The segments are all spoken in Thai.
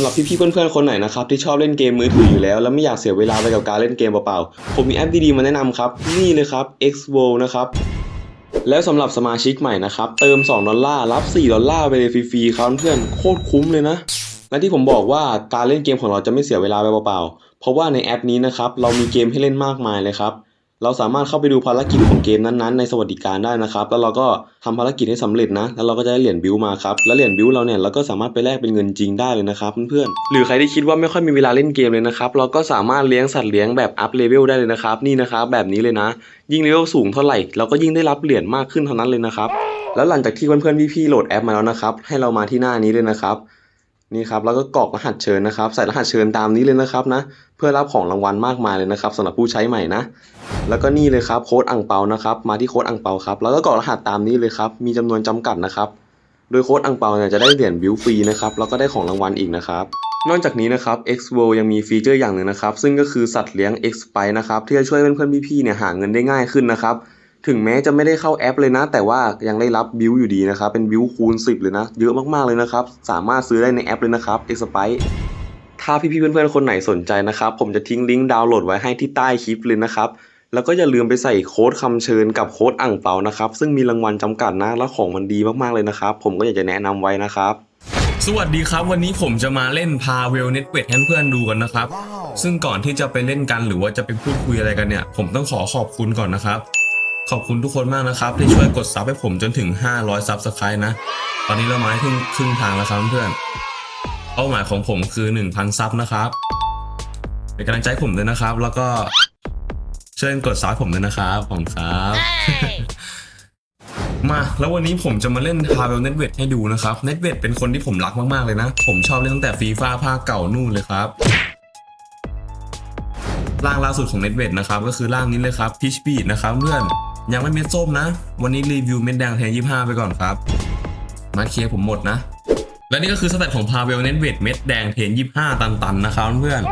สำหรับพี่ๆเพื่อนๆคนไหนนะครับที่ชอบเล่นเกมมือถืออยู่แล้ว แล้วไม่อยากเสียเวลาไปกับการเล่นเกมเปล่าๆผมมีแอปดีๆมาแนะนำครับ นี่เลยครับ XVO นะครับแล้วสำหรับสมาชิกใหม่นะครับ เติม 2 ดอลลาร์ รับ 4 ดอลลาร์ไปเลยฟรีๆครับเพื่อนโคตรคุ้มเลยนะ และที่ผมบอกว่าการเล่นเกมของเราจะไม่เสียเวลาไปเปล่าๆเพราะว่าในแอปนี้นะครับเรามีเกมให้เล่นมากมายเลยครับ เราสามารถเข้าไปดูภารกิจของเกมนั้นๆ ในสวัสดิการได้นะครับ แล้วเราก็ทำภารกิจให้สำเร็จนะ แล้วเราก็จะได้เหรียญบิวมาครับ แล้วเหรียญบิวเราเนี่ยเราก็สามารถไปแลกเป็นเงินจริงได้เลยนะครับเพื่อนๆ หรือใครที่คิดว่าไม่ค่อยมีเวลาเล่นเกมเลยนะครับ เราก็สามารถเลี้ยงสัตว์เลี้ยงแบบอัพเลเวลได้เลยนะครับ นี่นะครับแบบนี้เลยนะ ยิ่งเลเวลสูงเท่าไหร่ เราก็ยิ่งได้รับเหรียญมากขึ้นเท่านั้นเลยนะครับ แล้วหลังจากที่เพื่อนๆพี่ๆโหลดแอปมาแล้วนะครับ ให้เรามาที่หน้านี้เลยนะครับ นี่ครับแล้วก็กรอกรหัสเชิญนะครับ ใส่รหัสเชิญตามนี้เลยนะครับนะ เพื่อรับของรางวัลมากมายเลยนะครับสำหรับผู้ใช้ใหม่นะ แล้วก็นี่เลยครับโค้ดอ่งเปานะครับ มาที่โค้ดอ่งเปาครับแล้วก็กรอกรหัสตามนี้เลยครับ มีจำนวนจำกัดนะครับ โดยโค้ดอ่งเปาเนี่ยจะได้เหรียญบิวฟรีนะครับแล้วก็ได้ของรางวัลอีกนะครับนอกจากนี้นะครับ X World ยังมีฟีเจอร์อย่างหนึ่งนะครับ ซึ่งก็คือสัตว์เลี้ยง X p i นะครับที่จะช่วยเพื่อนๆพี่ๆเนี่ยหาเงินได้ง่ายขึ้นนะครับ ถึงแม้จะไม่ได้เข้าแอปเลยนะ แต่ว่ายังได้รับบิวอยู่ดีนะครับ เป็นบิวคูณ 10 เลยนะ เยอะมากๆเลยนะครับ สามารถซื้อได้ในแอปเลยนะครับ X p i ถ้าพี่ๆเพื่อนๆ คนไหนสนใจนะครับ ผมจะทิ้งลิงก์ดาวน์โหลดไว้ให้ที่ใต้คลิปเลยนะครับ แล้วก็อย่าลืมไปใส่โค้ดคำเชิญกับโค้ดอ่างเปานะครับ ซึ่งมีรางวัลจำกัดนะและของมันดีมากๆเลยนะครับ ผมก็อยากจะแนะนำไว้นะครับสวัสดีครับ วันนี้ผมจะมาเล่นพาเวลเน็ตเวทให้เพื่อนดูกันนะครับ ซึ่งก่อนที่จะไปเล่นกันหรือว่าจะไปพูดคุยอะไรกันเนี่ย ผมต้องขอขอบคุณก่อนนะครับ ขอบคุณทุกคนมากนะครับ ที่ช่วยกดซับให้ผมจนถึง 500ซับสไครต์นะ ตอนนี้เรามาให้ถึงครึ่งทางแล้วครับเพื่อนเป้าหมายของผมคือ 1,000ซับนะครับเป็นกำลังใจให้ผมด้วยนะครับ แล้วก็ช่วยกดซับให้ผมด้วยนะครับขอบคุณครับ มาแล้ววันนี้ผมจะมาเล่น p a v e l Netvet ให้ดูนะครับ Netvet เป็นคนที่ผมรักมากๆเลยนะ ผมชอบเล่นตั้งแต่ฟีฟ่าภาคเก่านู่นเลยครับร่างล่าสุดของ Netvet นะครับก็คือร่างนี้เลยครับ Peach Beat นะครับเพื่อน ยังไม่เม็ดส้มนะ วันนี้รีวิวเม็ดแดงแทน25ไปก่อนครับ มาเคลียร์ผมหมดนะ และนี่ก็คือสเตตของ p a v e l Netvet เม็ดแดงเทน25ตันๆนะครับเพื่อน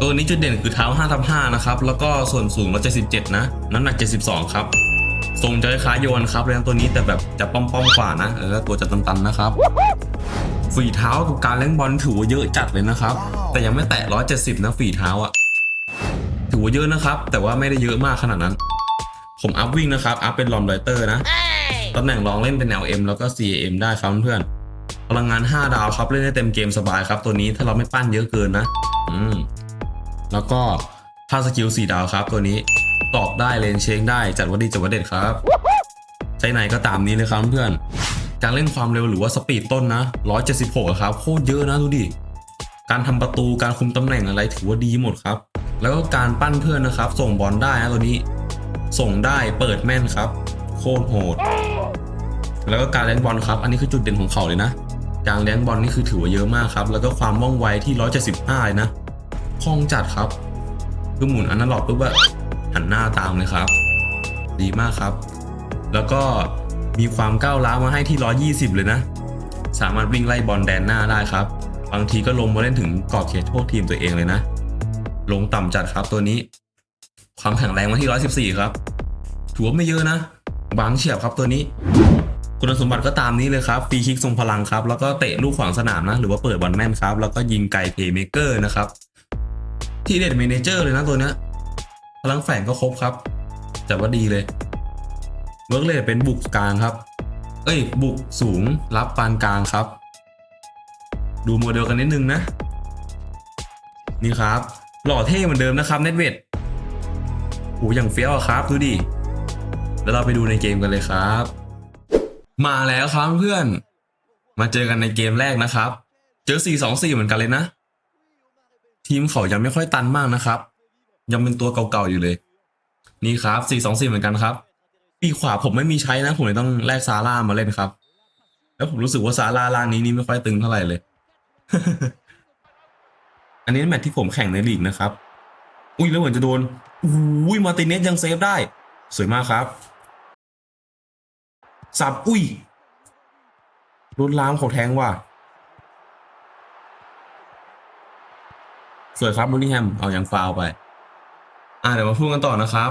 ตัวนี้จุดเด่นคือเท้า5ทับ5นะครับ แล้วก็ส่วนสูง177นะ น้ำหนัก 72 ครับ ทรงจะคล้ายโยนครับเรื่องตัวนี้แต่แบบจะป้อมๆกว่านะเออตัวจะตันๆนะครับ ฝีเท้ากับการเล่นบอลถือว่าเยอะจัดเลยนะครับ แต่ยังไม่แตะ170 นะฝีเท้าอะถือว่าเยอะนะครับ แต่ว่าไม่ได้เยอะมากขนาดนั้น ผมอัพวิ่งนะครับ อัพเป็นลอมไดเตอร์นะ ตำแหน่งรองเล่นเป็น LM แล้วก็ CAM ได้ครับเพื่อนพลังงาน 5 ดาวครับ เล่นได้เต็มเกมสบายครับ ตัวนี้ถ้าเราไม่ปั้นเยอะเกินนะ อืม แล้วก็ถ้าสกิล 4 ดาวครับตัวนี้ ตอบได้เลนเชงได้ จัดว่าดีจัดว่าเด็ดครับใช้ไหนก็ตามนี้เลยครับเพื่อน การเล่นความเร็วหรือว่าสปีดต้นนะ 176อะครับ โคตรเยอะนะดูดิ การทำประตู การคุมตำแหน่งอะไรถือว่าดีหมดครับ แล้วก็การปั้นเพื่อนนะครับ ส่งบอลได้นะตัวนี้ ส่งได้เปิดแม่นครับ โคตรโหด แล้วก็การเล่นบอลครับ อันนี้คือจุดเด่นของเขาเลยนะการเล่นบอลนี่คือถือว่าเยอะมากครับ แล้วก็ความว่องไวที่ 175เลยนะคล่องจัดครับ คือหมุนอันนั้นหลอดปุ๊บอะหันหน้าตามเลยครับ ดีมากครับ แล้วก็มีความก้าวร้าวมาให้ที่ 120 เลยนะ สามารถวิ่งไล่บอลแดนหน้าได้ครับ บางทีก็ลงมาเล่นถึงกรอบเขตโทษทีมตัวเองเลยนะ ลงต่ำจัดครับตัวนี้ ความแข็งแรงมาที่ 114 ครับถือว่าไม่เยอะนะ บางเฉียบครับตัวนี้ คุณสมบัติก็ตามนี้เลยครับฟรีคิกทรงพลังครับ แล้วก็เตะลูกขวางสนามนะ หรือว่าเปิดบอลแม่นครับ แล้วก็ยิงไกลเพย์เมเกอร์นะครับ ที่เด็ดเมนเจอร์เลยนะตัวนี้พลังแฝงก็ครบครับจัดว่าดีเลยเวิร์กเลทเป็นบุกกลางครับ เอ้ย บุกสูงรับปานกลางครับ ดูโมเดลกันนิดนึงนะ นี่ครับ หล่อเท่เหมือนเดิมนะครับเน็ตเวท อ้อย่างเฟี้ยวครับ ดูดิ แล้วเราไปดูในเกมกันเลยครับ มาแล้วครับเพื่อน มาเจอกันในเกมแรกนะครับ เจอ 4-2-4 เหมือนกันเลยนะ ทีมเขายังไม่ค่อยตันมากนะครับ ยังเป็นตัวเก่าๆอยู่เลย นี่ครับ 4-2-4 เหมือนกันครับ ปีขวาผมไม่มีใช้นะ ผมเลยต้องแลกซาร่ามาเล่นครับ แล้วผมรู้สึกว่าซาร่าล่างนี้นี่ไม่ค่อยตึงเท่าไหร่เลย อันนี้แมตช์ที่ผมแข่งในลีกนะครับ อุ้ยแล้วเหมือนจะโดน อุ้ยมาติเนสยังเซฟได้ สวยมากครับสับอุ้ยโดนล้ามเขาแทงว่ะสวยครับบูลลิงแฮมเอาอย่างฟาวไป อ่าเดี๋ยวมาพูดกันต่อนะครับ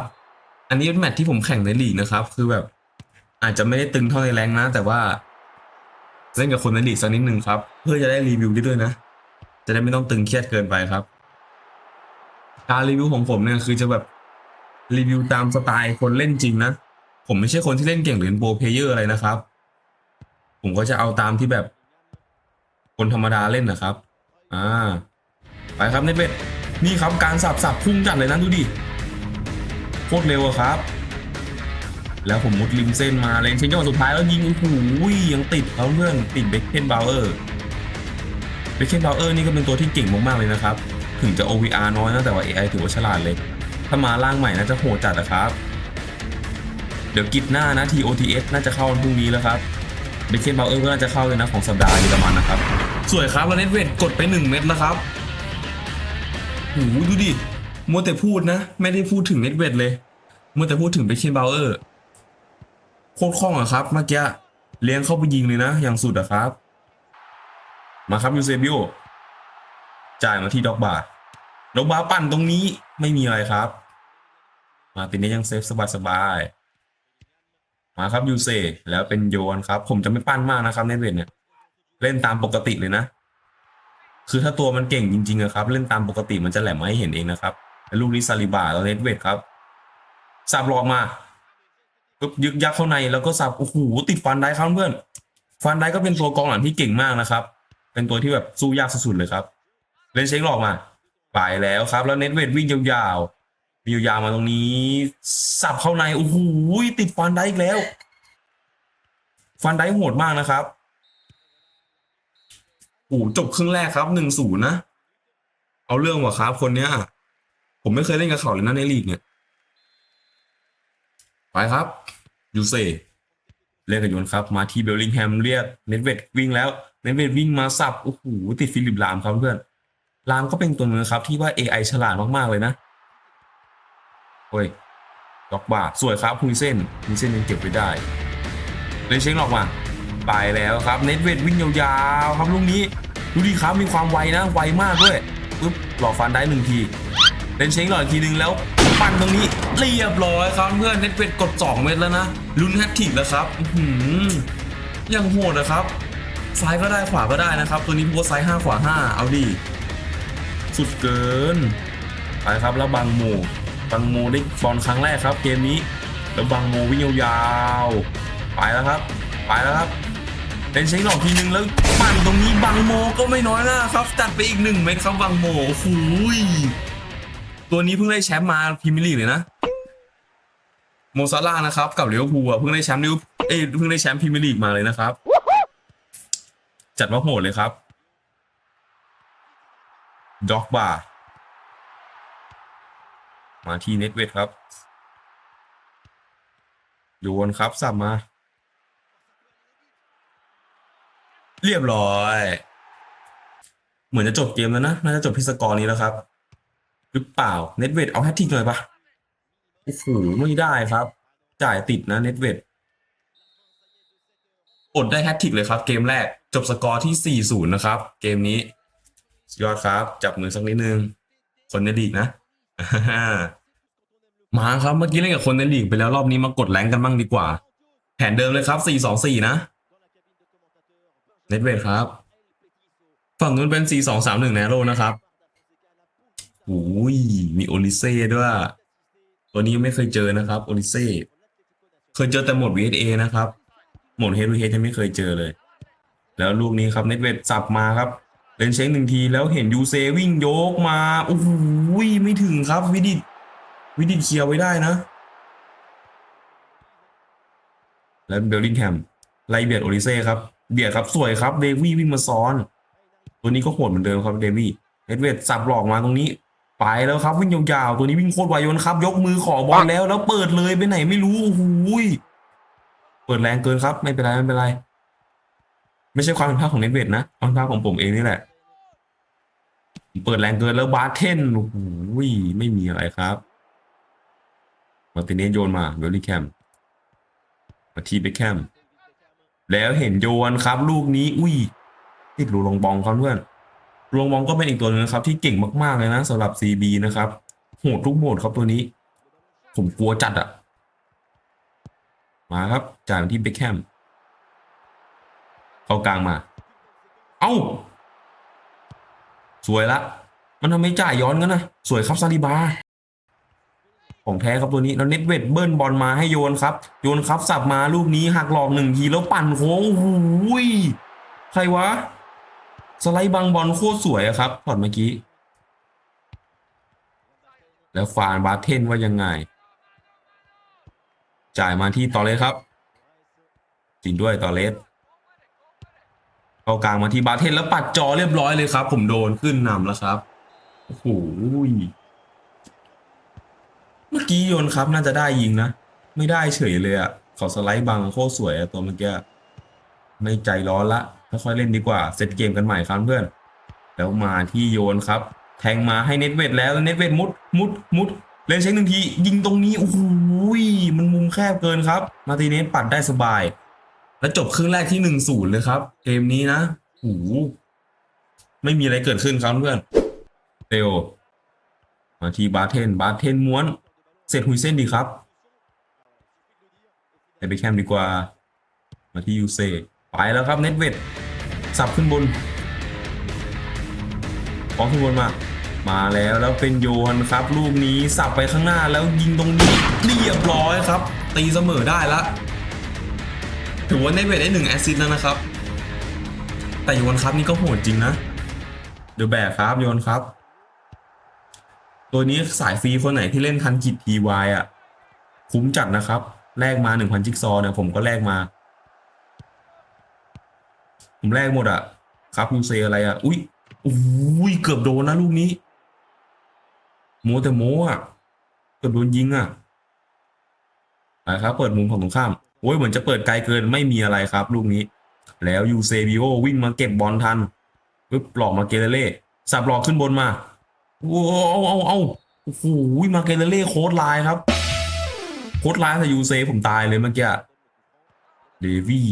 อันนี้เป็นแมตช์ที่ผมแข่งในลีกนะครับ คือแบบ อาจจะไม่ได้ตึงเท่าในแรงนะ แต่ว่า เล่นกับคนในลีกสักนิดนึงครับ เพื่อจะได้รีวิวได้ด้วยนะ จะได้ไม่ต้องตึงเครียดเกินไปครับ การรีวิวของผมเนี่ยคือจะแบบรีวิวตามสไตล์คนเล่นจริงนะ ผมไม่ใช่คนที่เล่นเก่งหรือเป็นโปรเพลเยอร์อะไรนะครับ ผมก็จะเอาตามที่แบบ คนธรรมดาเล่นนะครับ อ่า ไปครับเน็ตเวทนี่ครับการสับสับพุ่งจัดเลยนะดูดิโคตรเร็วอะครับ แล้วผมมุดริมเส้นมาเลนเชนจังหวะสุดท้ายแล้วยิงโอ้โหยังติดเขาเพื่อนติดเบคเคนบาวเออร์เบคเคนบาวเออร์นี่ก็เป็นตัวที่เก่งมากๆเลยนะครับ ถึงจะ OVR น้อยนะแต่ว่า AI ถือว่าฉลาดเลย ถ้ามาล่างใหม่น่าจะโหดจัดนะครับ เดี๋ยวกิจหน้านะ TOTS น่าจะเข้าวันพรุ่งนี้แล้วครับเบคเคนบาวเออร์ก็น่าจะเข้าเลยนะของสัปดาห์เยอรมันนะครับ สวยครับแล้วเน็ตเวทกดไป 1 เม็ดแล้วครับโอ้โหดูดิมัวแต่พูดนะ ไม่ได้พูดถึงเน็ตเวทเลยมัวแต่พูดถึงเบคเคนบาวเออร์โคตรคล่องอะครับเมื่อกี้เลี้ยงเข้าไปยิงเลยนะ อย่างสุดอะครับ มาครับยูเซบิโอ จ่ายมาที่ด็อกบาร์ดอกบาร์ปั่นตรงนี้ไม่มีอะไรครับ มาตินนี้ยังเซฟสบายๆมาครับยูเซแล้วเป็นโยนครับ ผมจะไม่ปั้นมากนะครับเน็ตเวทเนี่ย เล่นตามปกติเลยนะ คือถ้าตัวมันเก่งจริงๆอะครับ เล่นตามปกติมันจะแหลมมาให้เห็นเองนะครับลูกนี้ซาลิบาแล้วเน็ตเวทครับสับหลอกมาปุ๊บยึกยักเข้าในแล้วก็สับโอ้โหติดฟันได้ครับเพื่อน ฟันได้ก็เป็นตัวกองหลังที่เก่งมากนะครับ เป็นตัวที่แบบสู้ยากสุดๆเลยครับ เล่นเช็คหลอกมา ไปแล้วครับ แล้วเน็ตเวทวิ่งยาวๆวิ่งยาวมาตรงนี้ สับเข้าใน โอ้โหติดฟันได้อีกแล้ว ฟันได้โหดมากนะครับโอ้จบครึ่งแรกครับหนึ่งศูนย์นะ เอาเรื่องว่ะครับ คนเนี้ย ผมไม่เคยเล่นกับเขาเลยนะในลีกเนี่ย ไปครับยูเซ่เรียกกับยนครับ มาที่เบลลิงแฮมเรียกเน็ตเวดวิ่งแล้วเน็ตเวดวิ่งมาสับ โอ้โหติดฟิลิปลามครับเพื่อน ลามก็เป็นตัวหนึงนะครับที่ว่า AI ฉลาดมาก ๆ เลยนะโอ้ยล็อกบาสวยครับพุยเส้นพุยเส้นยังเก็บไว้ได้ เลยเช็คหลอกมาไปแล้วครับ เนตเวดวิ่งยาวๆครับลูกนี้ ดูดีครับมีความไวนะ ไวมากด้วยปุ๊บหลอกฟันได้หนึ่งทีเลนเช็คหลอกอีกทีนึงแล้วปั่นตรงนี้เรียบร้อยครับเพื่อนเน็ตเวดกด 2 เม็ดแล้วนะลุ้นแฮตทริกแล้วครับอื้อหือยังโหดนะครับซ้ายก็ได้ขวาก็ได้นะครับ ตัวนี้พวกซ้าย5ขวา 5 เอาดี สุดเกิน ไปครับแล้วบังโมบังโมได้บอลครั้งแรกครับ เกมนี้ แล้วบังโมวิ่งยาวๆ ไปแล้วครับ ไปแล้วครับ เป็นเช็คหลอกทีนึงแล้วปั่นตรงนี้บังโมก็ไม่น้อยนะครับ จัดไปอีกหนึ่งเม็ดครับบังโมโอ้โหยตัวนี้เพิ่งได้แชมป์มาพรีเมียร์ลีกเลยนะโมซาร่านะครับกับลิเวอร์พูลอะเพิ่งได้แชมป์ลิเวอร์เอ้เพิ่งได้แชมป์พรีเมียร์ลีกมาเลยนะครับ จัดว่าโหดเลยครับ ด็อกบาร์มาที่เน็ตเวทครับโยนครับสับมา เรียบร้อย เหมือนจะจบเกมแล้วนะ น่าจะจบที่สกอร์นี้แล้วครับ หรือเปล่าเน็ตเวทเอาแฮตทิกหน่อยปะโอ้โหไม่ได้ครับ จ่ายติดนะเน็ตเวทอดได้แฮตทิกเลยครับ เกมแรกจบสกอร์ที่ 4-0 นะครับ เกมนี้ ยอดครับ จับมือสักนิดนึง คนในลีกนะ มาครับเมื่อกี้เล่นกับคนในลีกไปแล้วรอบนี้มากดแรงกันบ้างดีกว่า แผนเดิมเลยครับ4-2-4นะเน็ตเวทครับ ฝั่งนู้นเป็น4 2 3 1แนโรนะครับโอ้ยมีโอลิเซ่ด้วยตัวนี้ยังไม่เคยเจอนะครับโอลิเซ่เคยเจอแต่หมด VSA นะครับ หมด Head to Head ยังไม่เคยเจอเลย แล้วลูกนี้ครับเน็ตเวทสับมาครับ เล่นเช็คหนึ่งทีแล้วเห็นยูเซวิ่งโยกมาโอ้โหไม่ถึงครับวิดิตวิดิตเคลียร์ไว้ได้นะ แล้วเบลลิงแฮมไล่เบียดโอลิเซ่ครับเบียดครับสวยครับเดวี่วิ่งมาซ้อน ตัวนี้ก็โหดเหมือนเดิมครับเดวี่เอ็ดเวดสับหลอกมาตรงนี้ ไปแล้วครับวิ่งยาวๆตัวนี้วิ่งโคตรไวยนครับ ยกมือขอบอลแล้วแล้วเปิดเลยไปไหนไม่รู้โอ้โหยเปิดแรงเกินครับ ไม่เป็นไรไม่เป็นไร ไม่ใช่ความผิดพลาดของเน็ตเวดนะความผิดพลาดของผมเองนี่แหละ เปิดแรงเกินแล้วบาร์เทนโอ้โหยไม่มีอะไรครับ มาติเนสโยนมาเวลลี่แคมมาทีเบคแคม แล้วเห็นโยนครับ ลูกนี้ อุ้ยติดลูลองบองครับเพื่อนลูลองบองก็เป็นอีกตัวหนึงนะครับที่เก่งมากๆเลยนะสำหรับ CB นะครับ โหดทุกโหมดครับตัวนี้ ผมกลัวจัดอะมาครับจ่ายที่เบคแฮมเข้ากลางมา เอ้า สวยละ มันทำไมจ่ายย้อนกันนะ สวยครับซาลิบา ของแท้ครับตัวนี้แล้วเน็ตเวดเบิ้ลบอลมาให้โยนครับ โยนครับสับมาลูกนี้หักหลอกหนึ่งทีแล้วปั่นโค้งโอ้ยใครวะ สไลด์บังบอลโคตรสวยอะครับช็อตเมื่อกี้ แล้วฟานบาร์เทนว่ายังไง จ่ายมาที่ตอเลสครับจริงด้วยตอเลส เข้ากลางมาที่บาเทนแล้วปัดจอเรียบร้อยเลยครับ ผมโดนขึ้นนำแล้วครับโอ้โหเมื่อกี้โยนครับน่าจะได้ยิงนะ ไม่ได้เฉยเลยอะ่ะเขาสไลด์บังโคตรสวยอะตัวเมื่อกี้ไม่ใจร้อนละค่อยๆเล่นดีกว่าเซตเกมกันใหม่ครับเพื่อน แล้วมาที่โยนครับ แทงมาให้เน็ตเวทแล้วเน็ตเวทมุดมุดมุดเล่นเช็คหนึ่งที ยิงตรงนี้โอ้โหยมันมุมแคบเกินครับ มาติเนสปัดได้สบาย แล้วจบครึ่งแรกที่หนึ่งศูนย์เลยครับ เกมนี้นะโอ้โหไม่มีอะไรเกิดขึ้นครับเพื่อนเตโอมาที่บาเทน บาเทนม้วน เสร็จหุยเส้นดีครับให้ไปแคมดีกว่า มาที่ยูเซไปแล้วครับเน็ตเวทสับขึ้นบนขอขึ้นบนมา มาแล้วแล้วเป็นโยนครับ ลูกนี้สับไปข้างหน้าแล้วยิงตรงนี้เรียบร้อยครับ ตีเสมอได้ละ ถือว่าเน็ตเวทได้หนึ่งแอซิสแล้วนะครับ แต่โยนครับนี่ก็โหดจริงนะเดี๋ยวแบกครับโยนครับ ตัวนี้สายฟรีคนไหนที่เล่นทันกิจทีวายอะ คุ้มจัดนะครับแลกมาหนึ่งพันจิ๊กซอว์เนี่ยผมก็แลกมา ผมแลกหมดอะ ครับยูเซอะไรอะ อุ้ยอุ้ยเกือบโดนนะลูกนี้ โมแต่โมอะ เกือบโดนยิงอะนะครับ เปิดมุมของตรงข้าม โอ้ยเหมือนจะเปิดไกลเกินไม่มีอะไรครับ ลูกนี้ แล้วยูเซบิโอวิ่งมาเก็บบอลทันปึ๊บหลอกมาเกเรเล่สับหลอกขึ้นบนมาโอ้เอาเอาเอาโอ้โหมาเกเลเล่โค้ดไลน์ครับ โค้ดไลน์แต่ยูเซผมตายเลยเมื่อกี้เดวี่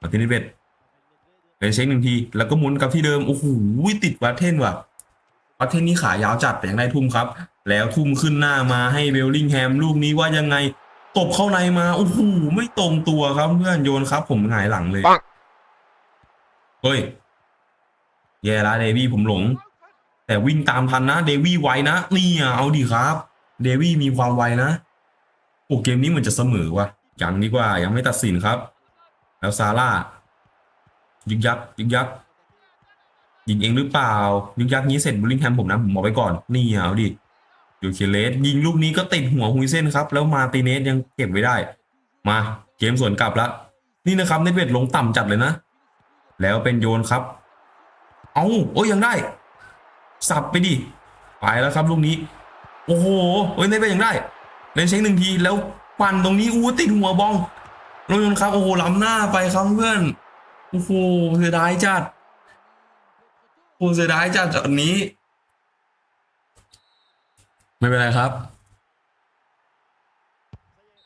มาตินิเวตเลยเช็คหนึ่งที แล้วก็หมุนกลับที่เดิม โอ้โหติดวัตเทนว่ะวัตเทนนี่ขายาวจัดแต่ยังได้ทุ่มครับ แล้วทุ่มขึ้นหน้ามาให้เบลลิงแฮมลูกนี้ว่ายังไง ตบเข้าในมาโอ้โหไม่ตรงตัวครับเพื่อนโยนครับ ผมหงายหลังเลยปังเฮ้ยแย่ละเดวี่ผมหลง แต่วิ่งตามทันนะเดวี่ไวนะนี่อะเอาดีครับ เดวี่มีความไวนะโอ้เกมนี้เหมือนจะเสมอว่ะยังดีกว่ายังไม่ตัดสินครับ แล้วซาร่ายึกยักยึกยักยิงเองหรือเปล่า ยึกยักนี้เสร็จบูลลิงแฮมผมนะผมบอกไว้ก่อนนี่อะเอาดิ ยูเคเลสยิงลูกนี้ก็ติดหัวฮุยเซนครับ แล้วมาติเนสยังเก็บไว้ได้ มาเกมสวนกลับละนี่นะครับเนเวทลงต่ำจัดเลยนะ แล้วเป็นโยนครับ เอาโอ้ยยังได้ สับไปดิไปแล้วครับลูกนี้ โอ้โหเฮ้ยเนเวทยังได้เล่นเช็คหนึ่งทีแล้วปั่นตรงนี้อู้ติดหัวบองลงยนครับโอ้โหล้ำหน้าไปครับเพื่อนโอ้โหเสียดายจัดโอ้เสียดายจัดจากนี้ ไม่เป็นไรครับ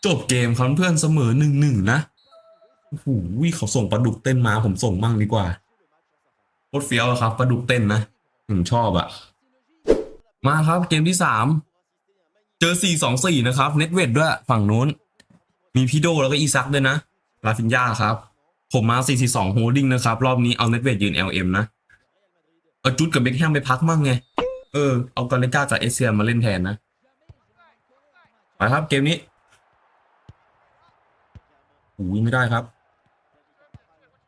จบเกมครับเพื่อนเสมอหนึ่งหนึ่งนะโอ้โหเขาส่งปลาดุกเต้นมาผมส่งมั่งดีกว่าโคตรเฟี้ยวอะครับปลาดุกเต้นนะผมชอบอะมาครับเกมที่สามเจอสี่สองสี่นะครับ เน็ตเวดด้วยฝั่งนู้น มีพีโดแล้วก็อีซักด้วยนะลาฟินยาครับ ผมมา4 4 2โฮลดิ้งนะครับ รอบนี้เอาเน็ตเวดยืน LM นะเอาจุดกับเบคแฮมไปพักมั่งไง เออ เอากาเลก้ากับเอเซียมาเล่นแทนนะไปครับเกมนี้โอ้ยไม่ได้ครับ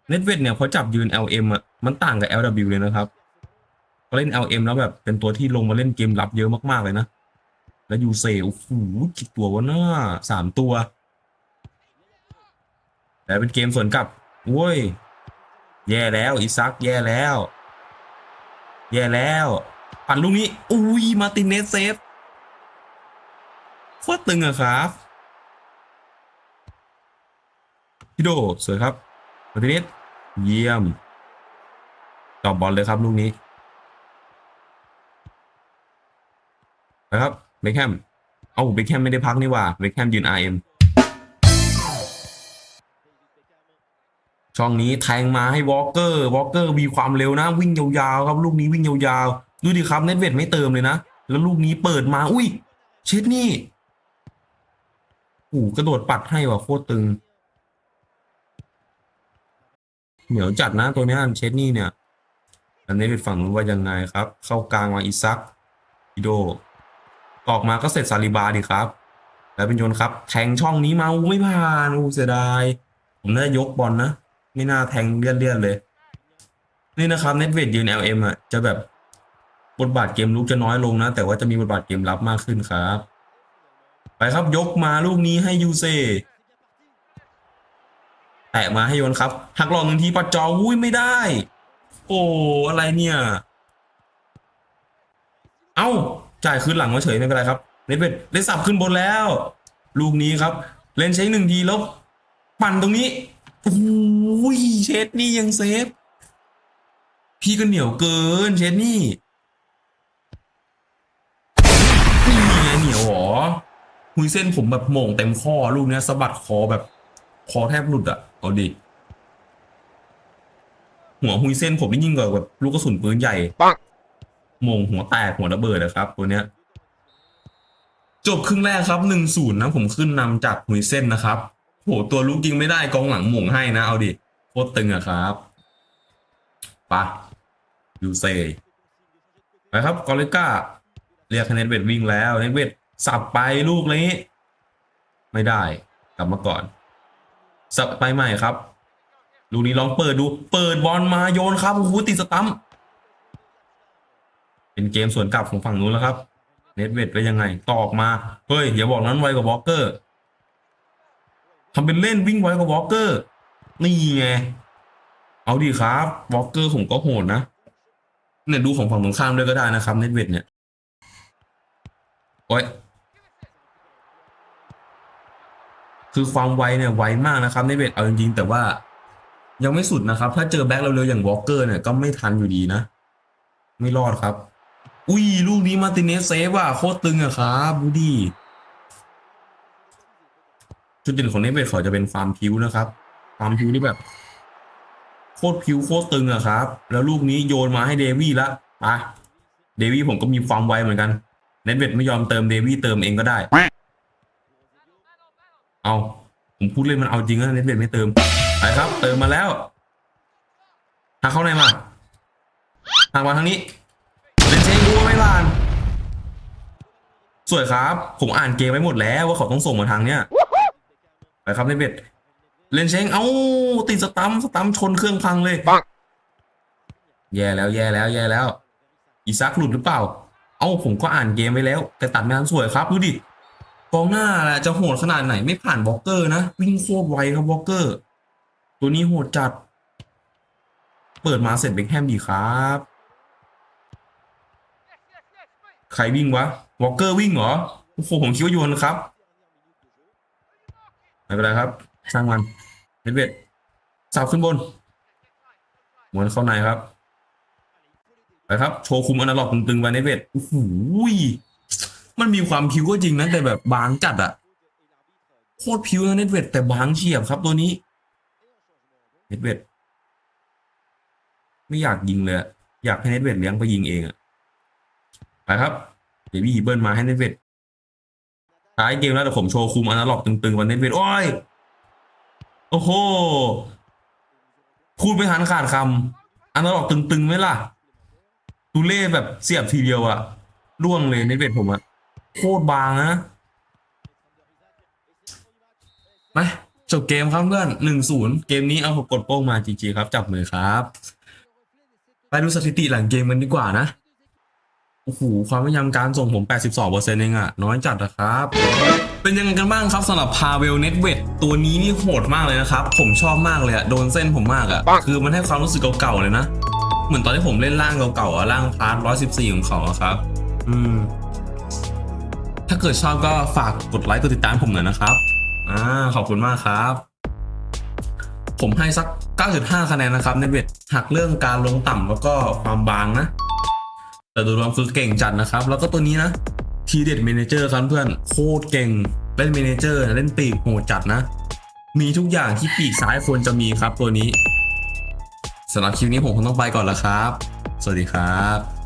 เน็ตเวทเนี่ยพอจับยืน LM อะมันต่างกับ LW เลยนะครับเขาเล่น LM แล้วแบบเป็นตัวที่ลงมาเล่นเกมรับเยอะมาก ๆ เลยนะ แล้วยูเซโอ้โหกี่ตัววะน้าสามตัว แต่เป็นเกมสวนกลับโว้ย แย่แล้ว อีซัก แย่แล้ว แย่แล้ว ปั่นลูกนี้ อุ้ย มาตินเนสเซฟโคตรตึงอะครับพี่โดสวยครับมาตินเนสเยี่ยมตอบบอลเลยครับลูกนี้นะครับเบคแฮมเอ้าเบคแฮมไม่ได้พักนี่ว่าเบคแฮมยืน RM ช่องนี้แทงมาให้วอลเกอร์วอลเกอร์มีความเร็วนะ วิ่งยาวๆครับ ลูกนี้วิ่งยาวๆ ดูดิครับเน็ตเวทไม่เติมเลยนะ แล้วลูกนี้เปิดมา อุ้ยเช็ดนี่โอ้กระโดดปัดให้ว่ะโคตรตึง เหนียวจัดนะตัวนี้เช็ดนี่เนี่ยอันนี้เป็นฝั่งนู้นว่ายังไงครับ เข้ากลางมาอีซักอิโดออกมาก็เสร็จซาลิบาดีครับ แล้วเป็นโยนครับ แทงช่องนี้มาอู้ไม่ผ่านอู้เสียดาย ผมน่ายกบอลนะ ไม่น่าแทงเลี่ยนๆเลย นี่นะครับเน็ตเวดยืน LM อะจะแบบ บทบาทเกมลุกจะน้อยลงนะ แต่ว่าจะมีบทบาทเกมรับมากขึ้นครับ ไปครับยกมาลูกนี้ให้ยูเซแตะมาให้โยนครับหักหลอกหนึ่งทีปัดจออุ้ยไม่ได้ โอ้อะไรเนี่ย เอ้าจ่ายคืนหลังมาเฉยไม่เป็นไรครับเนเวดได้สับขึ้นบนแล้ว ลูกนี้ครับ เล่นใช้หนึ่งทีแล้วปั่นตรงนี้โอ้ยเชดนี่ยังเซฟ พี่ก็เหนียวเกินเชดนี่ งเหนียวหรอหุยเส้นผมแบบโหม่งเต็มข้อลูกเนี้ยสะบัดคอแบบคอแทบหลุดอะเอาดิหัวหุยเส้นผมนี่ยิ่งกว่าแบบลูกกระสุนปืนใหญ่ปังโมงหัวแตกหัวระเบิดนะครับ ตัวเนี้ย จบครึ่งแรกครับหนึ่งศูนย์นะผมขึ้นนำจากหุยเส้นนะครับโหตัวลูกยิงไม่ได้กองหลังหม่งให้นะ เอาดิโคตรตึงอะครับไปะยูเซไปครับกอริก้า เรียกคะแนนเวทวิ่งแล้วเนเวท สับไปลูกนี้ ไม่ได้ กลับมาก่อน สับไปใหม่ครับ ลูกนี้ลองเปิดดู เปิดบอลมาโยนครับโอ้โหติดสตัมป์เป็นเกมสวนกลับของฝั่งนู้นแล้วครับ เน็ตเวทไปยังไงตอกมา เฮ้ยอย่าบอกนั้นไวกว่าวอลเกอร์ทำเป็นเล่นวิ่งไวกว่าวอลเกอร์ นี่ไง เอาดีครับวอลเกอร์ผมก็โหดนะเนี่ยดูของฝั่งตรงข้ามด้วยก็ได้นะครับเน็ตเวทเนี่ยโอ้ย คือความไวเนี่ยไวมากนะครับในเวทเอาจริงๆแต่ว่ายังไม่สุดนะครับ ถ้าเจอแบ็คเร็วๆอย่างวอลเกอร์เนี่ยก็ไม่ทันอยู่ดีนะ ไม่รอดครับ อุ้ยลูกนี้มาติเนสเซฟว่ะโคตรตึงอะครับดูดิจุดเด่นของเนเวทเขาจะเป็นความพิ้วนะครับ ความพิ้วนี่แบบ โคตรพิ้วโคตรตึงอะครับ แล้วลูกนี้โยนมาให้เดวี่ละไปเดวี่ผมก็มีความไวเหมือนกันเนเวทไม่ยอมเติมเดวี่เติมเองก็ได้ เอาผมพูดเล่นมันเอาจริงนะเน็ตเวทไม่เติมไปครับ เติมมาแล้วทางเข้าในมาทางมาทางนี้เลนเชงดูไม่ผ่าน สวยครับ ผมอ่านเกมไว้หมดแล้วว่าเขาต้องส่งมาทางเนี้ยไปครับเน็ตเวทเล่นเชงเอ้าติดสตัมสตัมชนเครื่องพังเลยปังแย่แล้วแย่แล้วแย่แล้ว อีซักหลุดหรือเปล่า เอ้าผมก็อ่านเกมไว้แล้ว แต่ตัดไม่ทันสวยครับดูดิ กองหน้าแหละจะโหดขนาดไหนไม่ผ่านบล็อกเกอร์นะวิ่งโคตรไวครับบล็อกเกอร์ ตัวนี้โหดจัด เปิดมาเสร็จเบคแฮมดีครับ ใครวิ่งวะวอลเกอร์วิ่งเหรอโอ้โหผมคิดว่าโยนครับไม่เป็นไรครับสร้างมันเน็ตเวทสับขึ้นบนหมุนเข้าในครับไปครับ โชว์คุมอนาล็อกตึงๆไปเน็ตเวทโอ้โห มันมีความพิวก็จริงนะแต่แบบบางจัดอะโคตรพิวนะเน็ตเวทแต่บางเฉียบครับตัวนี้เน็ตเวทไม่อยากยิงเลยอยากให้เน็ตเวทเลี้ยงไปยิงเองอะไปครับเดี๋ยวพี่เบิร์นมาให้เน็ตเวทท้ายเกมแล้วแต่ผมโชว์คุมอนาล็อกตึงๆวันเน็ตเวทโอ้ยโอ้โหพูดไม่ทันขาดคำอนาล็อกตึงๆไหมล่ะตูเล่แบบเสียบทีเดียวอะล่วงเลยเน็ตเวทผมอะ โคตรบางนะไปจบเกมครับเพื่อนหนึ่งศูนย์เกมนี้เอากดโป้งมาจริงๆครับ จับมือครับ ไปดูสถิติหลังเกมกันดีกว่านะ โอ้โห ความพยายามการส่งผม 82%เองอะน้อยจัดนะครับเป็นยังไงกันบ้างครับสำหรับพาเวลเน็ตเวทตัวนี้นี่โหดมากเลยนะครับ ผมชอบมากเลยอะโดนเส้นผมมากอะปังคือมันให้ความรู้สึกเก่าๆเลยนะ เหมือนตอนที่ผมเล่นร่างเก่าๆอะร่างพาร์ท114 ของเขาอะครับ อืม ถ้าเกิดชอบก็ฝากกดไลค์กดติดตามผมหน่อยนะครับ อ่า ขอบคุณมากครับ ผมให้สัก 9.5 คะแนนนะครับในเบ็ดหักเรื่องการลงต่ำแล้วก็ความบางนะ แต่โดยรวมคือเก่งจัดนะครับ แล้วก็ตัวนี้นะทีเด็ดเมนเจอร์ครับเพื่อนโคตรเก่งเล่นเมนเจอร์เล่นปีกโหดจัดนะ มีทุกอย่างที่ปีกซ้ายควรจะมีครับตัวนี้สำหรับคลิปนี้ผมคงต้องไปก่อนแล้วครับ สวัสดีครับ